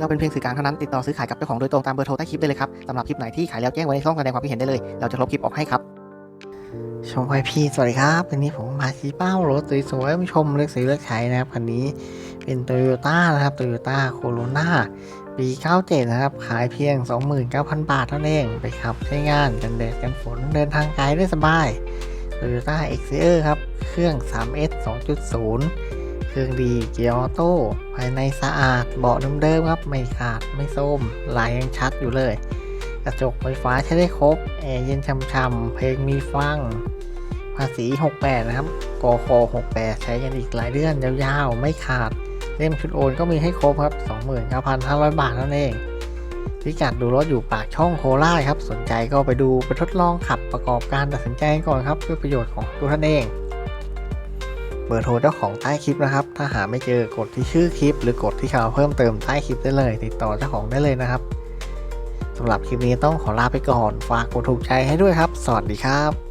เราเป็นเพียงสื่อกลางเท่านั้นติดต่อซื้อขายกับเจ้าของโดยตรงตามเบอร์โทรใต้คลิปได้เลยครับสำหรับคลิปไหนที่ขายแล้วแจ้งไว้ในช่องแสดงความคิดเห็นได้เลย เราจะลบคลิปออกให้ครับชมไอพีสวัสดีครับวันนี้ผมมาชี้เป้ารถสวยๆมาชมเลือกซื้อเลือกใช้นะครับคันนี้เป็นโตโยต้านะครับโตโยต้าโคโรนาปี 97 นะครับ ขายเพียง 29,000 บาทเท่านั้นเองไปขับใช้งานกันแดดกันฝนเดินทางไกลได้สบาย Toyota x c r ครับ เครื่อง 3S 2.0 เครื่องดีเกียร์ออโต้ภายในสะอาดเบาะเดิมๆครับ ไม่ขาดไม่ส้มลายยังชัดอยู่เลย กระจกไฟฟ้าใช้ได้ครบแอร์เย็นช่ำๆเพลงมีฟัง ภาษี 68 นะครับกค68 ใช้กันอีกหลายเดือนยาวๆ ไม่ขาดเล่มชุดโอนก็มีให้ครบครับ 29,500 บาทนั่นเองพิกัดดูรถอยู่ปากช่องโคราชครับ สนใจก็ไปดูไปทดลองขับประกอบการตัดสินใจก่อนครับ เพื่อประโยชน์ของตัวท่านเอง บอร์โทรเจ้าของใต้คลิปนะครับ ถ้าหาไม่เจอกดที่ชื่อคลิป หรือกดที่ชาวเพิ่มเติมใต้คลิปได้เลย ติดต่อเจ้าของได้เลยนะครับสำหรับคลิปนี้ต้องขอลาไปก่อน ฝากกดถูกใจให้ด้วยครับ สวัสดีครับ